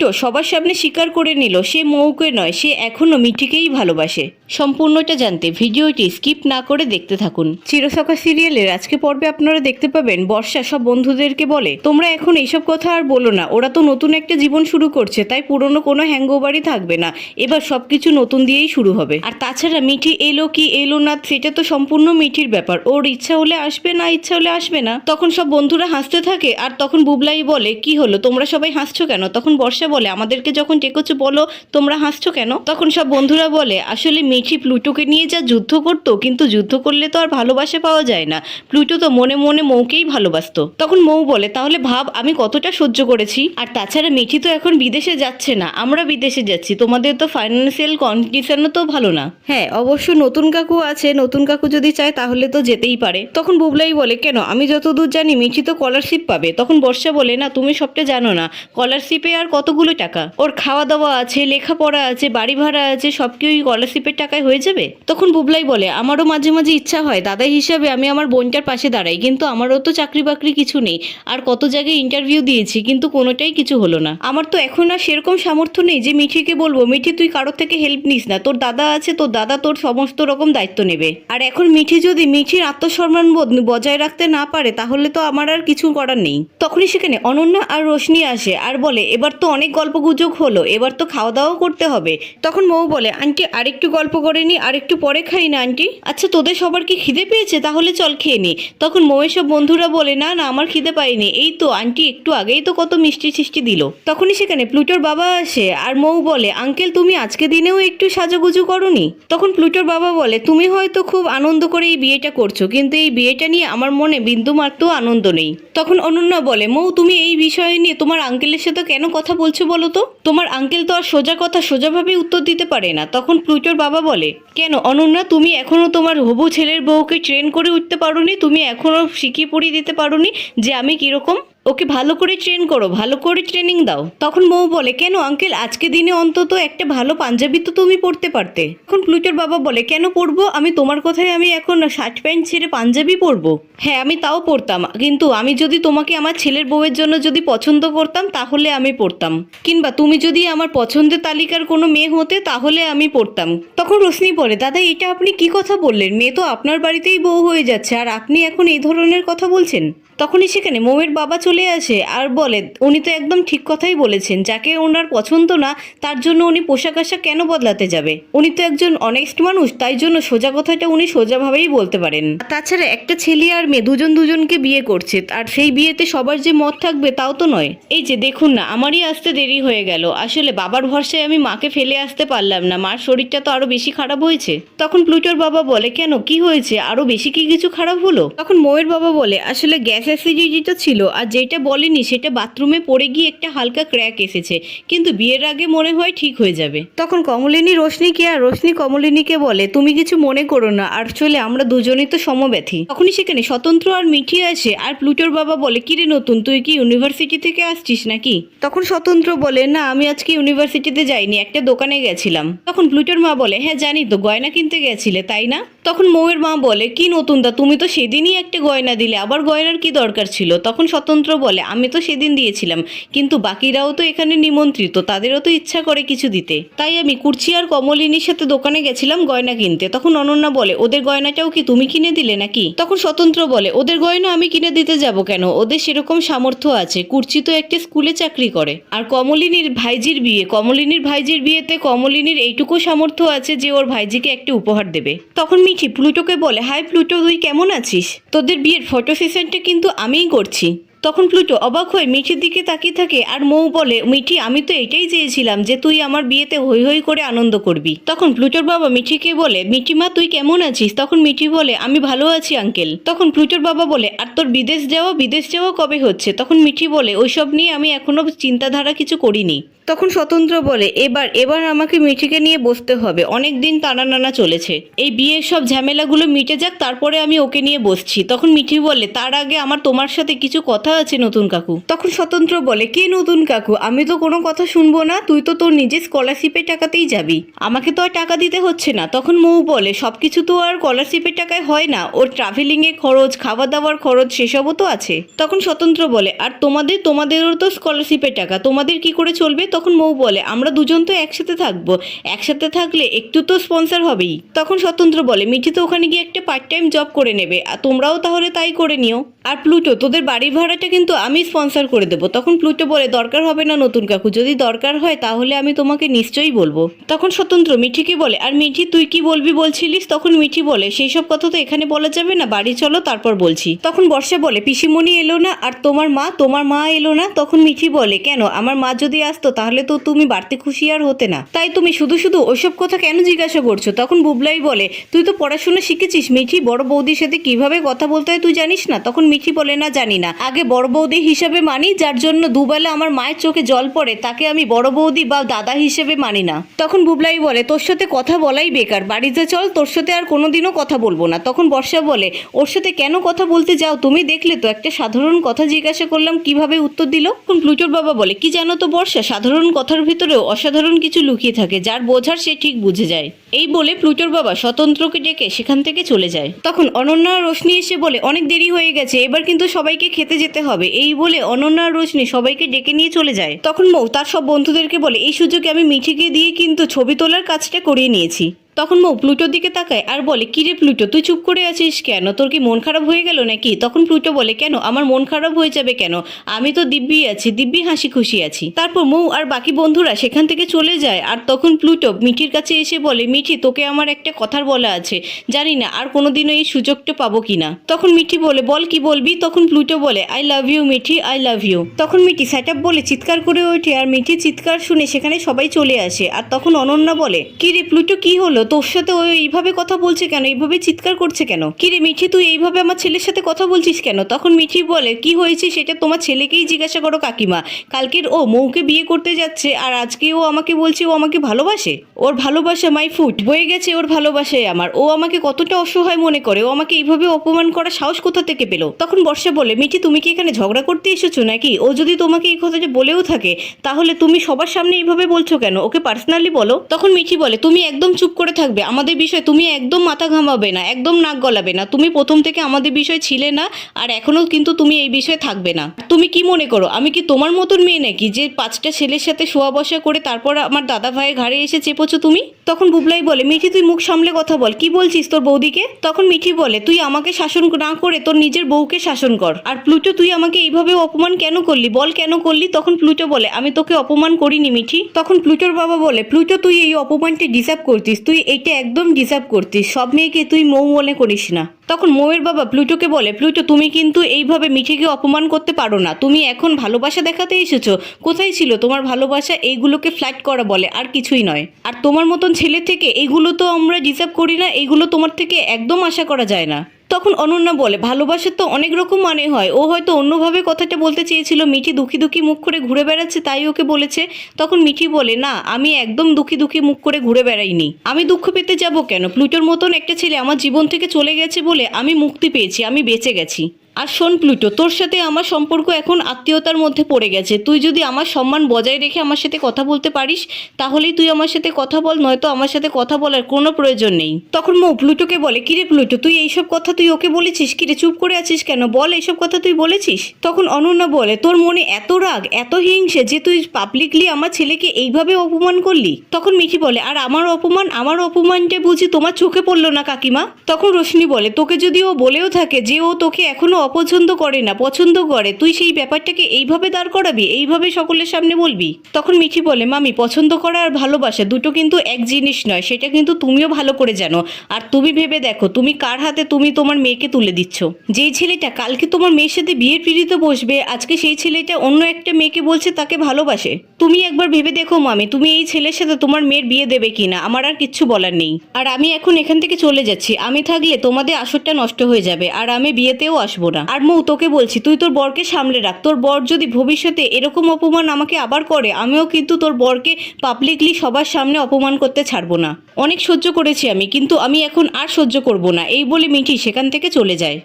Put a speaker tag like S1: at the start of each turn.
S1: Pluto সবার সামনে স্বীকার করে নিল, সে মৌকে নয়, সে এখনও মিঠিকেই ভালোবাসে। সম্পূর্ণটা জানতে ভিডিওটি স্কিপ না করে দেখতে থাকুন। চিরসখা সিরিয়ালের আজকে পর্বে আপনারা দেখতে পাবেন, বর্ষা সব বন্ধুদেরকে বলে, তোমরা এখন এইসব কথা আর বলো না, ওরা তো নতুন একটা জীবন শুরু করছে, তাই পুরনো কোনো হ্যাঙ্গওভারই থাকবে না, এবার সবকিছু নতুন দিয়েই শুরু হবে। আর তাছাড়া মিঠি এলো কি এলো না, সেটা তো সম্পূর্ণ মিঠির ব্যাপার, ওর ইচ্ছা হলে আসবে না, ইচ্ছা হলে আসবে না। তখন সব বন্ধুরা হাসতে থাকে, আর তখন বুবলাই বলে, কি হলো, তোমরা সবাই হাসছো কেন? তখন বর্ষা বলে, আমাদেরকে যখন ডেকেছো বলো, তোমরা হাসছো কেন? তখন সব বন্ধুরা বলে, আসলে মিঠি প্লুটোকে নিয়ে যা যুদ্ধ করতো, কিন্তু যুদ্ধ করলে তো আর ভালোবাসা পাওয়া যায় না। প্লুটো তো মনে মনে মৌকেই ভালোবাসতো। তখন মৌ বলে, তাহলে ভাব, আমি কতটা সহ্য করেছি? আর তাছাড়া মিঠি তো এখন বিদেশে যাচ্ছে না, আমরা বিদেশে যাচ্ছি, তোমাদের তো ফাইন্যান্সিয়াল কন্ডিশনও তো ভালো না। হ্যাঁ অবশ্য নতুন কাকু আছে, নতুন কাকু যদি চায়, তাহলে তো যেতেই পারে। তখন বুবলাই বলে, কেন? আমি যতদূর জানি মিঠি তো স্কলারশিপ পাবে। তখন বর্ষা বলে, না, তুমি সবটা জানো না। স্কলারশিপে আর কতগুলো টাকা। ওর খাওয়া দাওয়া আছে, লেখাপড়া আছে বাড়ি ভাড়া আছে সব কি ওই স্কলারশিপের টাকায় হয়ে যাবে? তখন বুবলাই বলে, আমারও মাঝে মাঝে ইচ্ছা হয়। দাদা হিসাবে আমি আমার বোনটার পাশে দাঁড়াই, কিন্তু আমারও তো চাকরি বাকরি কিছু নেই। আর কত জায়গায় ইন্টারভিউ দিয়েছি, কিন্তু কোনোটাই কিছু হলো না। আমার তো এখন আর সেরকম সামর্থ্য নেই যে মিঠিকে বলব, মিঠি, তুই কারোর থেকে হেল্প নিস না। তোর দাদা আছে, তোর দাদা তোর সমস্ত রকম দায়িত্ব নেবে। আর এখন মিঠি যদি মিঠির আত্মসম্মান বোধ বজায় রাখতে না পারে, তাহলে তো আমার আর কিছু করার নেই। তখনই সেখানে অনন্যা আর রোশনি আসে আর বলে, এবার তো অনেক গল্প গুজব হলো, এবার তো খাওয়া দাওয়াও করতে হবে। তখন মৌ বলে, আন্টি, আরেকটু গল্প করে নি আর একটু পরে খাই না, আন্টি। আচ্ছা তোদের সবার কি খিদে পেয়েছে? তাহলে চল খেয়ে নি। তখন মৌয়ের সব বন্ধুরা বলে, না না, আমার খিদে পাইনি। এই তো, আন্টি, একটু আগেই তো কত মিষ্টি টিষ্টি দিল। তখনই সেখানে প্লুটোর বাবা আসে, আর মৌ বলে, আঙ্কেল, তুমি আজকে দিনেও একটু সাজুগুজু করনি? তখন প্লুটোর বাবা বলে, তুমি হয়তো খুব আনন্দ করে এই বিয়েটা করছ, কিন্তু এই বিয়েটা নিয়ে আমার মনে বিন্দু বিন্দুমাত্র আনন্দ নেই। তখন অনন্যা বলে, মৌ, তুমি এই বিষয় নিয়ে তোমার আঙ্কেলের সাথে কেন কথা বলছো? বলো তো? তোমার আঙ্কেল তো আর সোজা কথা সোজাভাবে উত্তর দিতে পারে না। তখন প্লুটোর বাবা বলে, কেন? অনন্যা, তুমি এখনও তোমার হবু ছেলের বউকে ট্রেন করে উঠতে পারোনি? তুমি এখনও শিখিয়ে পড়িয়ে দিতে পারোনি যে আমি কীরকম? ওকে ভালো করে ট্রেন করো, ভালো করে ট্রেনিং দাও। তখন মৌ বলে, কেন আঙ্কেল আজকে দিনে অন্তত একটা ভালো পাঞ্জাবি তো তুমি পরতে পারতে। এখন প্লুটোর বাবা বলে, কেন পরবো? আমি তোমার কথায় আমি এখন শার্ট প্যান্ট ছেড়ে পাঞ্জাবি পরবো। হ্যাঁ আমি তাও পরতাম, কিন্তু আমি যদি তোমাকে আমার ছেলের বউয়ের জন্য যদি পছন্দ করতাম, তাহলে আমি পরতাম। কিংবা তুমি যদি আমার পছন্দের তালিকার কোনো মেয়ে হতে, তাহলে আমি পড়তাম তখন রশ্মি বলে, দাদা, এটা আপনি কি কথা বললেন? মেয়ে তো আপনার বাড়িতেই বউ হয়ে যাচ্ছে, আর আপনি এখন এই ধরনের কথা বলছেন? তখনই সেখানে মৌয়ের বাবা চলে আসে আর বলে, উনি তো একদম ঠিক কথাই বলেছেন। যাকে ওনার পছন্দ না, তার জন্য উনি পোশাক আশাক কেন বদলাতে যাবে? উনি তো একজন অনেস্ট মানুষ, তাই জন্য সোজা কথাটা উনি সোজাভাবেই বলতে পারেন। তাছাড়া একটা ছেলে আর মেয়ে দুজন দুজনকে বিয়ে করছে। আর সেই বিয়েতে সবার যে মত থাকবে তাও তো নয়। এই যে দেখুন না, আমারই আসতে দেরি হয়ে গেল। আসলে বাবার ভরসায় আমি মাকে ফেলে আসতে পারলাম না। মার শরীরটা তো আরও বেশি খারাপ হয়েছে। তখন প্লুটোর বাবা বলে, কেন? কি হয়েছে? আরও বেশি কি কিছু খারাপ হলো? তখন ময়ের বাবা বলে, আসলে গ্যাস অ্যাসিডিটিটা ছিল আর যেটা বলেনি সেটা বাথরুমে পড়ে গিয়ে একটা হালকা ক্র্যাক এসেছে। কিন্তু বিয়ের আগে মনে হয় ঠিক হয়ে যাবে। তখন কমলিনী রোশনিকে আর রোশনি কমলিনীকে বলে তুমি কিছু মনে করো না আর চলে আমরা দুজনেই তো সমব্যথী। তখনই সেখানে স্বতন্ত্র আর মিঠি আসে আর প্লুটোর বাবা বলে কিরে নতুন তুই কি ইউনিভার্সিটি থেকে আসছিস নাকি? তখন স্বতন্ত্র বলে না আমি আজকে ইউনিভার্সিটিতে যাইনি একটা দোকানে গেছিলাম। তখন প্লুটোর মা বলে হ্যাঁ জানি তো গয়না কিনতে গেছিলে তাই না? তখন মৌয়ের মা বলে, কি নতুন দা, তুমি তো সেদিনই একটা গয়না দিলে, আবার গয়নার কি দরকার ছিল? তখন স্বতন্ত্র বলে, আমি তো সেদিন দিয়েছিলাম, কিন্তু বাকিরাও তো এখানে নিমন্ত্রিত, তাদেরও তো ইচ্ছা করে কিছু দিতে। তাই আমি কুর্চি আর কমলিনীর সাথে দোকানে গেছিলাম গয়না কিনতে। তখন অনন্যা বলে, ওদের গয়নাটাও কি তুমি কিনে দিলে নাকি? তখন স্বতন্ত্র বলে, ওদের গয়না আমি কিনে দিতে যাব কেন? ওদের সেরকম সামর্থ্য আছে, কুর্চি তো একটা স্কুলে চাকরি করে। আর কমলিনীর ভাইজির বিয়ে, কমলিনীর ভাইজির বিয়েতে কমলিনীর এইটুকু সামর্থ্য আছে যে ওর ভাইজিকে একটা উপহার দেবে। তখন মিঠি প্লুটোকে বলে, হাই প্লুটো, তুই কেমন আছিস? তোদের বিয়ের ফটো সেশনটা কিন্তু আমিই করছি। তখন প্লুটো অবাক হয়ে মিঠির দিকে তাকিয়ে থাকে আর মৌ বলে, মিঠি, আমি তো এটাই চেয়েছিলাম যে তুই আমার বিয়েতে হই হই করে আনন্দ করবি। তখন প্লুটোর বাবা মিঠিকে বলে, মিঠিমা, তুই কেমন আছিস? তখন মিঠি বলে, আমি ভালো আছি, আঙ্কেল। তখন প্লুটোর বাবা বলে, আর তোর বিদেশ যাওয়া বিদেশ যাওয়া কবে হচ্ছে? তখন মিঠি বলে, ওইসব নিয়ে আমি এখনও চিন্তাধারা কিছু করিনি। তখন স্বতন্ত্র বলে, এবার এবার আমাকে মিঠিকে নিয়ে বসতে হবে। অনেক দিন টানা নানা চলেছে। এই বিয়ের সব ঝামেলাগুলো মিটে যাক, তারপরে আমি ওকে নিয়ে বসছি। তখন মিঠি বলে, তার আগে আমার তোমার সাথে কিছু কথা কথা আছে নতুন কাকু। তখন স্বতন্ত্র বলে, কে নতুন কাকু? আমি তো কোনো কথা শুনব না, তুই তো তোর নিজের স্কলারশিপের টাকাতেই যাবি। আমাকে তো আর টাকা দিতে হচ্ছে না। তখন মৌ বলে, সবকিছু তো আর স্কলারশিপের টাকায় হয় না। ওর ট্রাভেলিং এর খরচ খাওয়া দাওয়ার খরচ, সেসবও তো আছে। তখন স্বতন্ত্র বলে, আর তোমাদের, তোমাদেরও তো স্কলারশিপের টাকা। তোমাদের কি করে চলবে? তখন মৌ বলে, আমরা দুজন তো একসাথে থাকব। একসাথে থাকলে একটু তো স্পন্সর হবেই। তখন স্বতন্ত্র বলে, মিঠি তো ওখানে গিয়ে একটা পার্ট টাইম জব করে নেবে। আর তোমরাও তাহলে তাই করে নিও। আর প্লুটো, তোদের বাড়ি ভাড়াটা কিন্তু আমি স্পন্সর করে দেবো। তখন প্লুটো বলে, দরকার হবে না নতুন কাকু, যদি দরকার হয় তাহলে আমি তোমাকে নিশ্চয়ই বলব। তখন স্বতন্ত্র মিঠিকে বলে, আর মিঠি, তুই কি বলবি বলছিলিস? তখন মিঠি বলে, সেই সব কথা তো এখানে বলা যাবে না, বাড়ি চলো, তারপর বলছি। তখন বর্ষা বলে, পিসিমণি এলো না, আর তোমার মা তোমার মা এলো না? তখন মিঠি বলে, কেন? আমার মা যদি আসতো তাহলে তো তুমি বাড়তি খুশি আর হতে না। তাই তুমি শুধু শুধু ওইসব কথা কেন জিজ্ঞাসা করছ? তখন বুবলাই বলে, তুই তো পড়াশোনা শিখেছিস মিঠি, বড় বৌদির সাথে কীভাবে কথা বলতে হয় তুই জানিস না? তখন মিঠি বলে, না, জানি না। আগে বড় বৌদি হিসাবে মানি, যার জন্য দুবেলা আমার মায়ের চোখে জল পড়ে, তাকে আমি বড় বৌদি বা দাদা হিসেবে মানি না। তখন বুবলাই বলে, তোর সাথে কথা বলাই বেকার বাড়িতে চল, তোর সাথে আর কোনোদিনও কথা বলব না। তখন বর্ষা বলে, ওর সাথে কেন কথা বলতে যাও? তুমি দেখলে তো, একটা সাধারণ কথা জিজ্ঞাসা করলাম, কীভাবে উত্তর দিল? তখন প্লুটোর বাবা বলে, কি জানো তো বর্ষা, সাধারণ কথার ভিতরেও অসাধারণ কিছু লুকিয়ে থাকে, যার বোঝার সে ঠিক বুঝে যায়। এই বলে প্লুটোর বাবা স্বতন্ত্রকে ডেকে সেখান থেকে চলে যায়। তখন অনন্যা রোশনি এসে বলে, অনেক দেরি হয়ে গেছে, এবার কিন্তু সবাইকে খেতে যেতে হবে। এই বলে অনন্যা রোশনি সবাইকে ডেকে নিয়ে চলে যায়। তখন মৌ তার সব বন্ধুদেরকে বলে, এই সুযোগে আমি মিঠিকে দিয়ে কিন্তু ছবি তোলার কাজটা করিয়ে নিয়েছি। তখন মৌ প্লুটোর দিকে তাকায় আর বলে, কিরে প্লুটো, তুই চুপ করে আছিস কেন? তোর কি মন খারাপ হয়ে গেল নাকি? তখন প্লুটো বলে, কেন? আমার মন খারাপ হয়ে যাবে কেন? আমি তো দিব্যি আছি, দিব্যি হাসি খুশি আছি। তারপর মৌ আর বাকি বন্ধুরা সেখান থেকে চলে যায় আর তখন প্লুটো মিঠির কাছে এসে বলে, মিঠি, তোকে আমার একটা কথার বলা আছে। জানি না আর কোনোদিনও এই সুযোগটা পাবো কিনা। তখন মিঠি বলে, বল কি বলবি? তখন প্লুটো বলে, I love you Mithi, I love you. তখন মিঠি সেট বলে চিৎকার করে ওঠে আর মিঠি চিৎকার শুনে সেখানে সবাই চলে আসে। আর তখন অনন্যা বলে কি রে প্লুটো, কি হলো? তোর সাথে ও এইভাবে কথা বলছে কেন? এইভাবে চিৎকার করছে কেন? কি রে মিঠি, তুই এইভাবে আমার ছেলের সাথে কথা বলছিস কেন? তখন মিঠি বলে, কি হয়েছে সেটা তোমার ছেলেকেই জিজ্ঞাসা করো কাকিমা। কালকের ও মৌকে বিয়ে করতে যাচ্ছে আর আজকে ও আমাকে বলছে ও আমাকে ভালোবাসে। ওর ভালোবাসা মাই ফুট বয়ে গেছে ওর ভালোবাসায় আমার। ও আমাকে কতটা অসহায় মনে করে। ও আমাকে এইভাবে অপমান করা সাহস কোথা থেকে পেল? তখন বর্ষা বলে, মিঠি, তুমি কি এখানে ঝগড়া করতে এসেছ নাকি? ও যদি তোমাকে এই কথাটা বলেও থাকে, তাহলে তুমি সবার সামনে এইভাবে বলছো কেন? ওকে পার্সোনালি বলো। তখন মিঠি বলে, তুমি একদম চুপ করে থাকবে। আমাদের বিষয়ে তুমি একদম মাথা ঘামাবে না, একদম নাক গলাবে না। তুমি প্রথম থেকে আমাদের বিষয়ে ছিলে না আর এখনও কিন্তু তুমি এই বিষয়ে থাকবে না। তুমি কি মনে করো? আমি কি তোমার মতন মেয়ে নাকি যে পাঁচটা ছেলের সাথে শোয়া বসা করে তারপর আমার দাদা ভাইয়ের ঘাড়ে এসে চেপেছো তুমি? তখন বুবলাই বলে, মিঠি, তুই মুখ সামলে কথা বল। কি বলছিস তোর বৌদিকে? তখন মিঠি বলে, তুই আমাকে শাসন না করে তোর নিজের বউকে শাসন কর। আর প্লুটো, তুই আমাকে এইভাবে অপমান কেন করলি? বল কেন করলি? তখন প্লুটো বলে, আমি তোকে অপমান করিনি, মিঠি। তখন প্লুটোর বাবা বলে, প্লুটো, তুই এই অপমানটা ডিসার্ভ করতিস। তুই এইটা একদম ডিসার্ভ করতিস। সব মেয়েকে তুই মৌ মনে করিস না। তখন মৌয়ের বাবা প্লুটোকে বলে, প্লুটো, তুমি কিন্তু এইভাবে মিঠিকে অপমান করতে পারো না। তুমি এখন ভালোবাসা দেখাতে এসেছ। কোথায় ছিল তোমার ভালোবাসা? এইগুলোকে ফ্ল্যাট করা বলে, আর কিছুই নয়। আর তোমার মতন ছেলে থেকে এইগুলো তো আমরা ডিসার্ভ করি না, এইগুলো তোমার থেকে একদম আশা করা যায় না। তখন অনন্যা বলে ভালোবাসার তো অনেক রকম মানে হয়। ও হয়তো অন্যভাবে কথাটা বলতে চেয়েছিল। মিঠি দুঃখী দুঃখী মুখ করে ঘুরে বেড়াচ্ছে, তাই ওকে বলেছে। তখন মিঠি বলে, না, আমি একদম দুঃখী দুঃখী মুখ করে ঘুরে বেড়াইনি। আমি দুঃখ পেতে যাব কেন? প্লুটোর মতন একটা ছেলে আমার জীবন থেকে চলে গেছে বলে আমি মুক্তি পেয়েছি আমি বেঁচে গেছি। আর শোন, প্লুটো, তোর সাথে আমার সম্পর্ক এখন আত্মীয়তার মধ্যে পড়ে গেছে। তুই যদি আমার সম্মান বজায় রেখে আমার সাথে কথা বলতে পারিস, তাহলেই তুই আমার সাথে কথা বল, নয়তো আমার সাথে কথা বলার কোনো প্রয়োজন নেই। তখন মৌ প্লুটোকে বলে, কিরে প্লুটো, তুই এইসব কথা তুই ওকে বলেছিস? কিরে, চুপ করে আছিস কেন? বল এইসব কথা তুই বলেছিস? তখন অনন্যা বলে, তোর মনে এত রাগ, এত হিংসে যে তুই পাবলিকলি আমার ছেলেকে এইভাবে অপমান করলি? তখন মিঠি বলে, আর আমার অপমান, আমার অপমানটা বুঝি তোমার চোখে পড়ল না, কাকিমা? তখন রোশনি বলে, তোকে যদি ও বলেও থাকে যে ও তোকে এখনও অপছন্দ করে না, পছন্দ করে, তুই সেই ব্যাপারটাকে এইভাবে দাঁড় করাবি, এইভাবে সকলের সামনে বলবি? তখন মিঠি বলে, মামি, পছন্দ করা আর ভালোবাসা দুটো কিন্তু এক জিনিস নয়, সেটা কিন্তু তুমিও ভালো করে জানো। আর তুমি ভেবে দেখো, তুমি কার হাতে তুমি তোমার মেয়েকে তুলে দিচ্ছ? যেই ছেলেটা কালকে তোমার মেয়ের সাথে বিয়ের পিড়িতে বসবে, আজকে সেই ছেলেটা অন্য একটা মেয়েকে বলছে তাকে ভালোবাসে? তুমি একবার ভেবে দেখো, মামি, তুমি এই ছেলের সাথে তোমার মেয়ের বিয়ে দেবে কিনা? আমার আর কিচ্ছু বলার নেই। আর আমি এখন এখান থেকে চলে যাচ্ছি। আমি থাকলে তোমাদের আসরটা নষ্ট হয়ে যাবে। আর আমি বিয়েতেও আসব না। আর মৌ, তোকে বলছি, তুই তোর বরকে সামলে রাখ। তোর বর যদি ভবিষ্যতে এরকম অপমান আমাকে আবার করে, আমিও কিন্তু তোর বরকে পাবলিকলি সবার সামনে অপমান করতে ছাড়বো না। অনেক সহ্য করেছি আমি, কিন্তু আমি এখন আর সহ্য করব না। এই বলে মিঠি সেখান থেকে চলে যায়।